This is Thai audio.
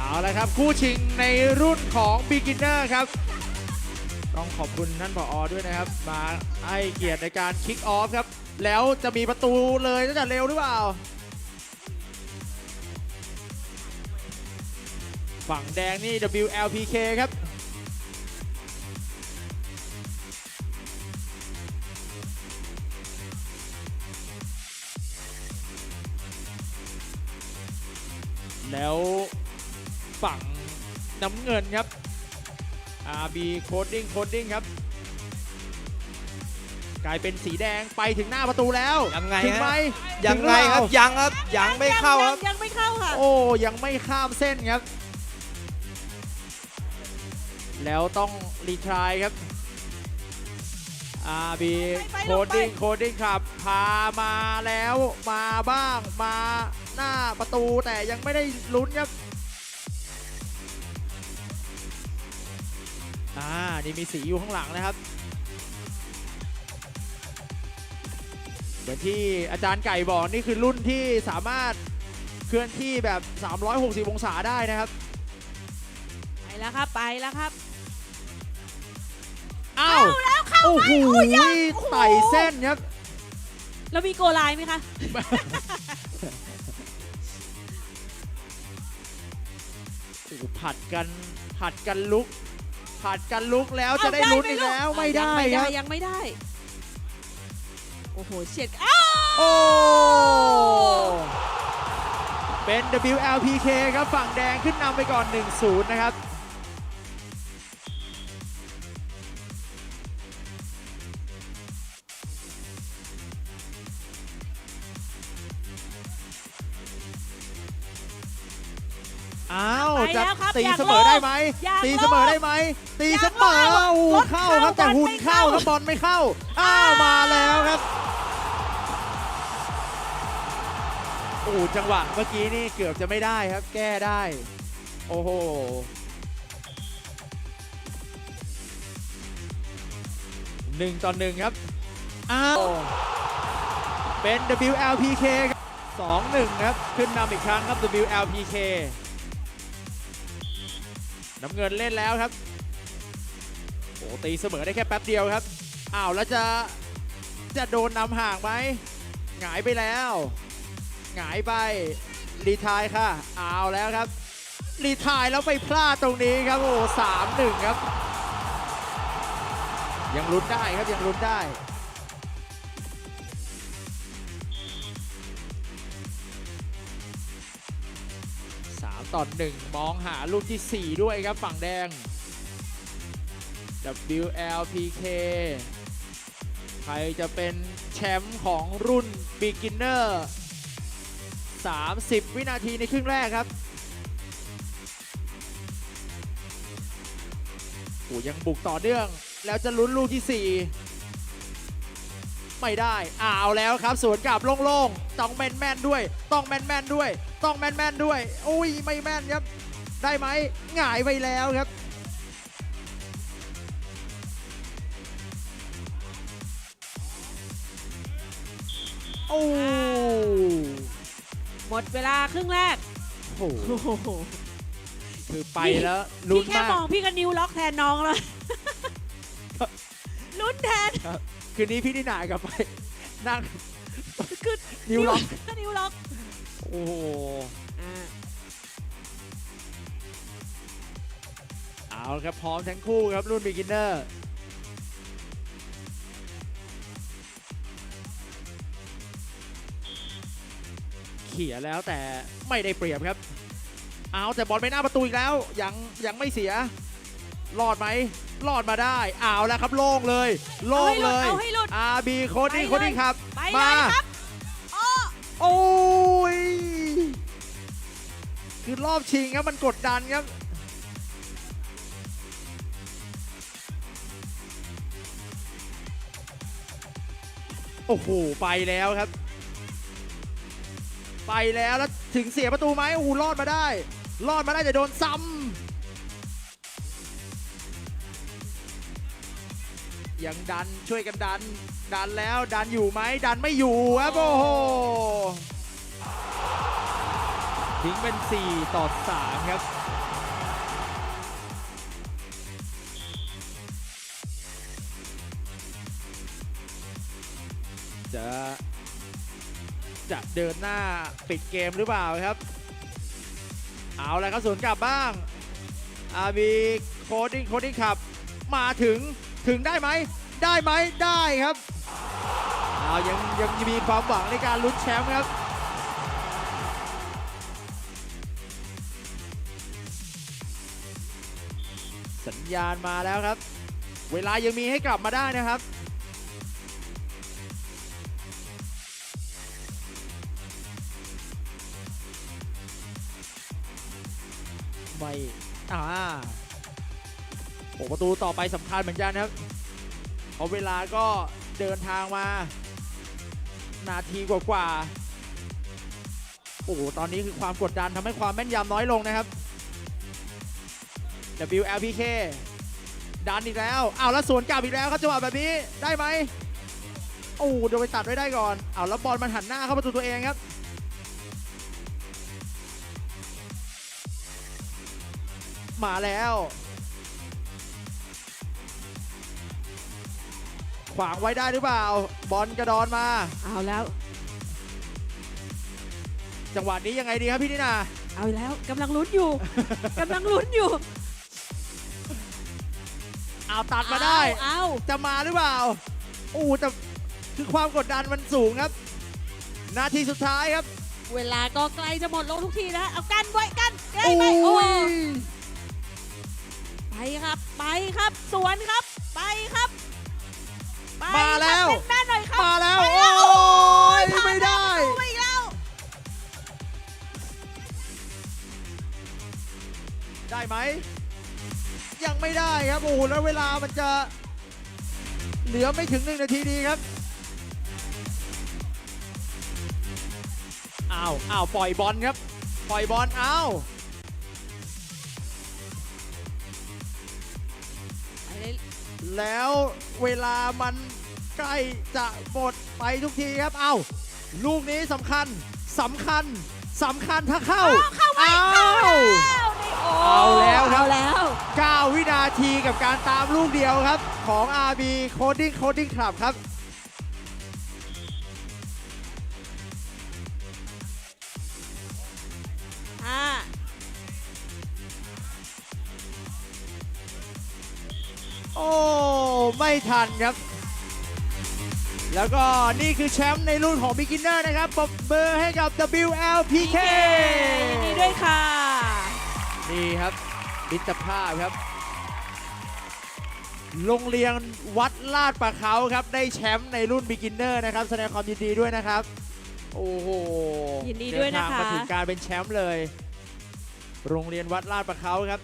เอาละครับ คู่ชิงในรุ่นของ Beginner ครับ ต้องขอบคุณท่านผอด้วยนะครับ มาให้เกียรติในการคิกออฟครับ แล้วจะมีประตูเลยจะเร็วหรือเปล่า ฝั่งแดงนี่ WLPK ครับแล้ว ฝั่งน้ำเงินครับ RB Coding Coding ครับ กลายเป็นสีแดงไปถึงหน้าประตูแล้วยังไงถึงไหมฮะ ยังไงครับถึหอเปล่ายังครับยังไม่เข้าครับ ยังไม่เข้าค่ะ โอ้ยังไม่ข้ามเส้นครับ แล้วต้องรีทรายครับ RB ไปไปโคดดิ้งโคดดิ้งครับพามาแล้วมาบ้างมาหน้าประตูแต่ยังไม่ได้ลุ้นครับ อ่า นี่มีสีอยู่ข้างหลังนะครับ เหมือนที่อาจารย์ไก่บอกนี่คือรุ่นที่สามารถเคลื่อนที่แบบ 360 องศาได้นะครับ ไปแล้วครับ ไปแล้วครับ อ้าวเข้าแล้วเข้าโอ้ไหมโหโอ้ยยังโอ้โหไต่เส้นครับ แล้วมีโกไลน์ไหมคะ โอ้โหผัดกันผัดกันลุก ผัดกันลุกแล้วเอาจะได้ได้ลุ้นไหมอีกลูกแล้วอะไม่ได้ยังครับยังไม่ได้ โอ้โหเฉียดอ้าวโอ้เป็น WLPK ครับฝั่งแดงขึ้นนำไปก่อน 1-0 นะครับ ไปจะแล้วครับตีอยากเสมอโลกได้ไหมอยากตีโลกเสมอได้ไหมตีอยากเสมอโลกโอ้โหรถเข้าเข้าครับแต่บอลหุ่นไม่เข้าเข้าครับบอลไม่เข้าอ้าวมาแล้วครับโอ้โหจังหวะเมื่อกี้นี่เกือบจะไม่ได้ครับ แก้ได้ โอ้โหหนึ่งต่อหนึ่งครับอ้าวเป็น WLPK ครับสองหนึ่งครับ ขึ้นนำอีกครั้งครับ WLPK น้ำเงินเล่นแล้วครับโอ้ตีเสมอได้แค่แป๊บเดียวครับอ้าวแล้วจะจะโดนนำห่างไหมหงายไปแล้วหงายไปรีทายค่ะเอาแล้วครับ รีทายแล้วไปพลาดตรงนี้ครับโอ้สามหนึ่งครับ ยังลุ้นได้ครับยังลุ้นได้ ต่อหนึ่งมองหาลูกที่ 4 ด้วยครับฝั่งแดง WLPK ใครจะเป็นแชมป์ของรุ่น Beginner 30 วินาทีในครึ่งแรกครับโอ้ยังบุกต่อเนื่อง แล้วจะลุ้นลูกที่ 4 ไม่ได้อ้าวแล้วครับสวนกลับโล่งๆต้องแม่นๆด้วย ต้องแม่นๆด้วย ต้องแม่นๆด้วยอุ้ยไม่แม่นครับ ได้ไหมหงายไปแล้วครับโอ้หมดเวลาครึ่งแรกโหโอ้โหคือไปแล้วลุ้พี่นแค่มามอกงพี่ก็นิ้วล็อกแทนน้องแล้ว ลุ้นแทนคืนนี้พี่นิหนายกลับไป นั่งคือนิ้วล็อกนิ้วล็อกโอ้โหอ่าเอาละครับพร้อมทั้งคู่ครับรุ่น beginner เขี่ยแล้วแต่ไม่ได้เปรียบครับ เอาแต่บอลไปหน้าประตูอีกแล้ว ยังยังไม่เสีย รอดไหมรอดมาได้เอาแล้วครับโล่งเลยโล่งเลยเอาให้หลุด RB โคดิ้งไปเลยโคดิ้งครับ ไปเลมายครับอ้อโอ้ยคือรอบชิงครับมันกดดันครับ โอ้โหไปแล้วครับ ไปแล้วแล้วถึงเสียประตูไหมโอ้โหรอดมาได้ รอดมาได้แต่โดนซ้ำ ยังดันช่วยกันดัน ดันแล้วดันอยู่ไหมดันไม่อยู่ครับโอ้โหทิ้งเป็น 4 ต่อ 3 ครับจะจะเดินหน้าปิดเกมหรือเปล่าครับ เอาแล้วครับสวนกลับบ้างอาบีโคดิ้งโคดิ้งขับ มาถึง ถึงได้ไหม ได้ไหม ได้ครับเอายังยังมีความหวังในการลุ้นแชมป์ครับสัญญาณมาแล้วครับ เวลายังมีให้กลับมาได้นะครับ ไม่อ่าโอ้ประตูต่อไปสำคัญเหมือนกันครับเพราะเวลาก็เดินทางมา นาทีกว่าๆ โอ้โห ตอนนี้คือความกดดันทำให้ความแม่นยำน้อยลงนะครับ WLPK ดันอีกแล้วเอาแล้วสวนกลับอีกแล้วครับจังหวะแบบนี้ได้ไหมโอ้โหโดนไปตัดไว้ได้ก่อนเอาแล้วบอลมันหันหน้าเข้าประตูตัวเองครับมาแล้ว ขวางไว้ได้หรือเปล่า บอลกระดอนมา เอาแล้ว จังหวะนี้ยังไงดีครับพี่นินาเอาแล้วกำลังลุ้นอยู่ กำลังลุ้นอยู่เอาตัดมาได้ เอาจะมาหรือเปล่าโอ้แต่คือความกดดันมันสูงครับ นาทีสุดท้ายครับ เวลาก็ใกล้จะหมดลงทุกทีนะเอากันไว้กันใกล้โอ้ไหมโอ้ยไปครับ ไปครับ สวนครับไปครับไป มาแล้วครับเป็นแม่หน่อยครับมาแล้วไปโอ้แล้วยผ่านไม่ได้ประตูไปอีกแล้ว ได้ไหม ยังไม่ได้ครับ โอ้โห แล้วเวลามันจะ เหลือไม่ถึงหนึ่งนาทีดีครับ อ้าว อ้าว ปล่อยบอลครับ ปล่อยบอล อ้าวไปเลยแล้วเวลามัน ใกล้จะหมดไปทุกทีครับ เอ้าลูกนี้สำคัญสำคัญสำคัญถ้าเข้าเข้าไว้อ้าเข้าแล้ววนี่โอ้เอาแล้วครับ เอาแล้ว 9 วินาทีกับการตามลูกเดียวครับ ของ RB Coding Coding Club ครับ อ่าโอ้ ไม่ทันครับ แล้วก็นี่คือแชมป์ในรุ่นของ Beginner นะครับปรบมือให้กับ WLPK ยินดีด้วยค่ะ นี่ครับมิตรภาพครับ โรงเรียนวัดลาดประเขาครับ ได้แชมป์ในรุ่น Beginner นะครับ แสดงความยินดีด้วยนะครับ โอ้โหยินดีด้วยนะคะเดิทางมาถึงการเป็นแชมป์เลย โรงเรียนวัดลาดประเขาครับ